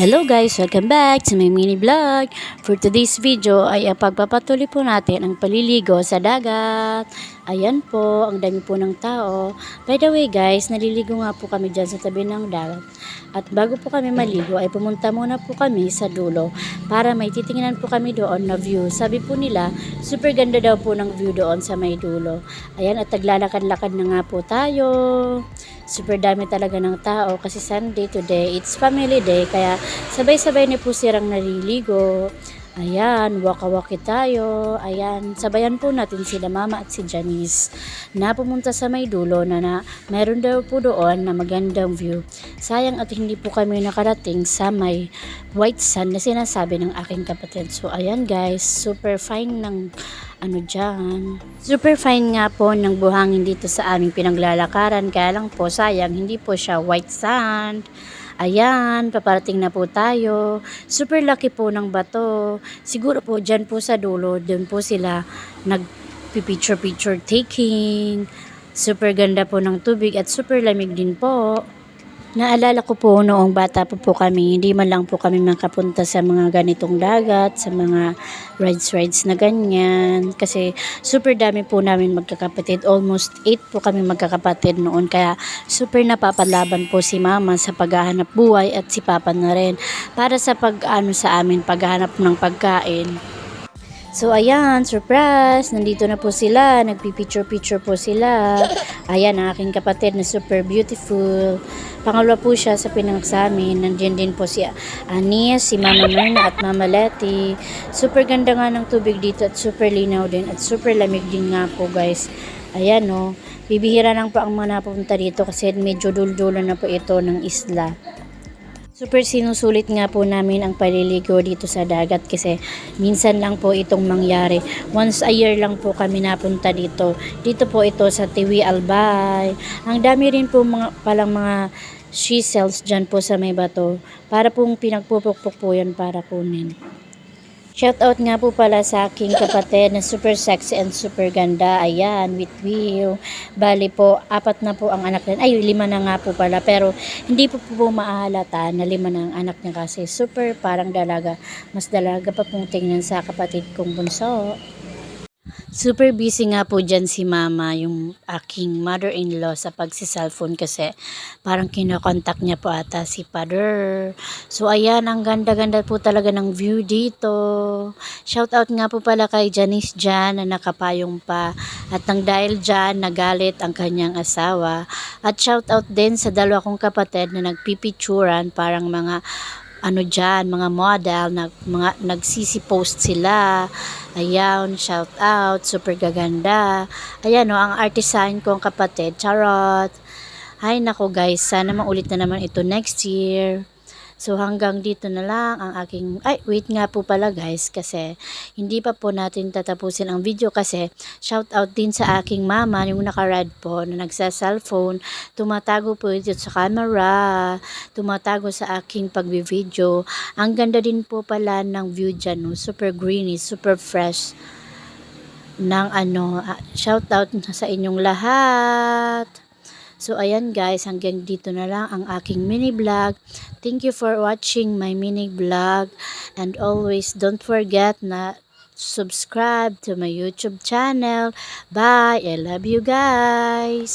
Hello guys! Welcome back to my mini vlog. For today's video ay ang pagpapatuloy po natin ang paliligo sa dagat. Ayan po, ang dami po ng tao. By the way guys, naliligo nga po kami dyan sa tabi ng dagat. At bago po kami maligo ay pumunta muna po kami sa dulo para may titingnan po kami doon na view. Sabi po nila, super ganda daw po ng view doon sa may dulo. Ayan at naglalakad-lakad na nga po tayo. Super dami talaga ng tao kasi Sunday today. It's family day kaya sabay-sabay na po silang naliligo. Ayan, waka-waki tayo. Ayan, sabayan po natin sila mama at si Janice na pumunta sa may dulo na, na meron daw po doon na magandang view. Sayang at hindi po kami nakarating sa may white sand na sinasabi ng aking kapatid. So, ayan guys, super fine ng ano dyan. Super fine nga po ng buhangin dito sa aming pinaglalakaran. Kaya lang po, sayang, hindi po siya white sand. Ayan, paparating na po tayo. Super lucky po ng bato. Siguro po dyan po sa dulo, dun po sila nag-picture-picture taking. Super ganda po ng tubig at super lamig din po. Naalala ko po noong bata po po kami, hindi man lang po kami makapunta sa mga ganitong dagat, sa mga rides-rides na ganyan. Kasi super dami po namin magkakapatid. Almost 8 po kami magkakapatid noon. Kaya super napapalaban po si mama sa paghahanap buhay at si papa na rin. Para sa pag-ano sa amin, paghahanap ng pagkain. So ayan, surprise! Nandito na po sila, nagpipicture-picture po sila. Ayan ang aking kapatid na super beautiful. Pangalawa po siya sa pinanganak sa amin. Nandiyan din po si Anis, si Mama Myrna at Mama Letty. Super ganda nga ng tubig dito at super linaw din at super lamig din nga po guys. Ayan no, bibihira lang po ang mga napunta dito kasi medyo duldulan na po ito ng isla. Super sinusulit nga po namin ang paliligo dito sa dagat kasi minsan lang po itong mangyari. Once a year lang po kami napunta dito. Dito po ito sa Tiwi Albay. Ang dami rin po mga, palang mga she cells dyan po sa may bato. Para pong pinagpupukpuk po yan para kunin. Shoutout nga po pala sa aking kapatid na super sexy and super ganda. Ayan, with view. Bali po, apat na po ang anak niya. Ay, lima na nga po pala. Pero hindi po po maahalata na lima na ang anak niya kasi super parang dalaga. Mas dalaga pa pong tingnan sa kapatid kong bunso. Super busy nga po dyan si mama, yung aking mother-in-law sa pagsi-cellphone kasi parang kinokontak niya po ata si father. So ayan, ang ganda-ganda po talaga ng view dito. Shout out nga po pala kay Janice dyan na nakapayong pa. At nang dahil dyan, nagalit ang kanyang asawa. At shout out din sa dalawa kong kapatid na nagpipicturan parang mga ano dyan, mga model, nag, mga, nagsisi-post sila. Ayan, shout out, super gaganda. Ayan o, ang artisan kong kapatid, charot. Ay nako guys, sana maulit na naman ito next year. So hanggang dito na lang ang aking, ay wait nga po pala guys kasi hindi pa po natin tatapusin ang video kasi shout out din sa aking mama yung nakarad po na nagsa-cellphone. Tumatago po ito sa camera, tumatago sa aking pagbi-video. Ang ganda din po pala ng view dyan, no? super greeny, super fresh ng ano, ah, shout out sa inyong lahat. So, ayan guys, hanggang dito na lang ang aking mini vlog. Thank you for watching my mini vlog. And always, don't forget na subscribe to my YouTube channel. Bye! I love you guys!